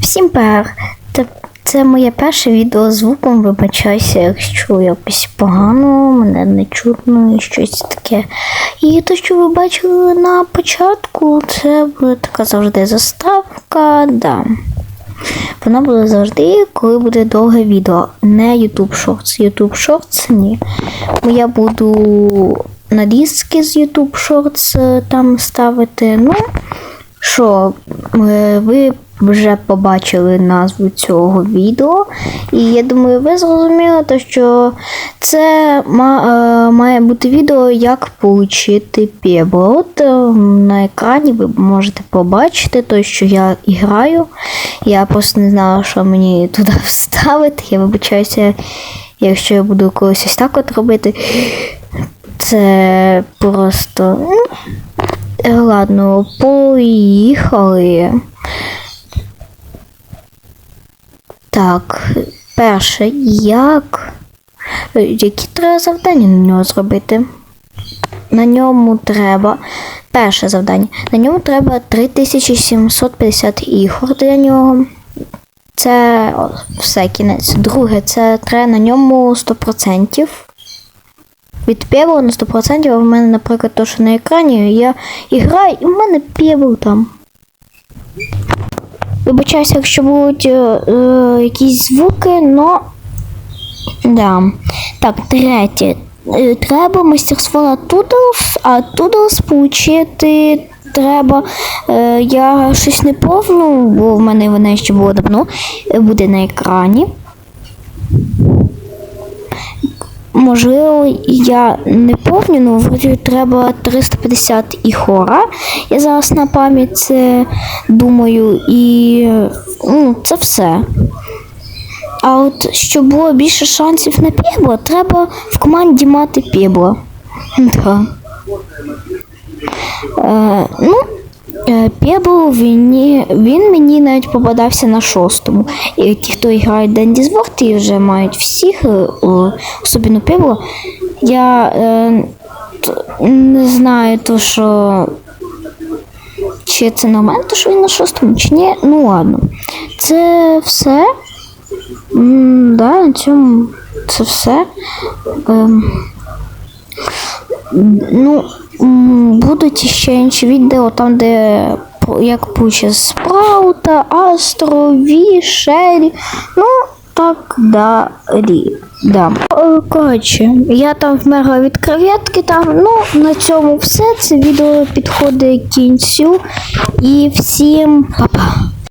Всім пер. Це моє перше відео з звуком. Вибачайся, якщо якось погано, мене не чутно і щось таке. І те, що ви бачили на початку, це буде така завжди заставка. Да. Вона буде завжди, коли буде довге відео. Не YouTube Shorts. YouTube Shorts ні. Бо я буду на нарізки з YouTube Shorts е, там ставити. ну що е, ви вже побачили назву цього відео, і я думаю, ви зрозуміли, що це е, має бути відео, як отримати Pebble. От е, на екрані ви можете побачити, то, що я граю. Я просто не знала, що мені туди вставити. Я вибачаюся, якщо я буду колись ось так от робити. Це просто. ну, Ладно, поїхали. Так, перше, як. е, Які треба завдання на нього зробити? На ньому треба. Перше завдання. На ньому треба 3750 ігор для нього. Це все кінець. Друге, це треба на ньому 100%. Від пєву на 100%, а в мене, наприклад, то, що на екрані, я граю, і в мене пєву там. Вибачаюся, якщо будуть е, е, якісь звуки, но. Да. Так, третє. Е, Треба мастерство на Toodles, а Toodles получити треба. Е, я щось не повну, бо в мене вона ще було давно. е, Буде на екрані. Можливо, я не повню, але вроді треба 350 і хора. Я зараз на пам'ять це думаю, і ну, це все. А от щоб було більше шансів на пєбло, треба в команді мати пєбло. Да. Е, ну, е, Пєбл він, він мені навіть попадався на шостому. І ті, хто грає Денді Зборт, і вже мають всіх, е, особливо Пєбло. Я е, не знаю, то, що чи це нормально, то, що він на шостому, чи ні. Ну ладно. Це все. М, да, на цьому це все. Ем, Ну, будуть ще інші відео, там, де як пуче Спраута, Астро, Ві, Шері, ну, так далі. Да. Е, Коротше, я там вмерла від креветки, там, ну, на цьому все. Це відео підходить кінцю. І всім па-па.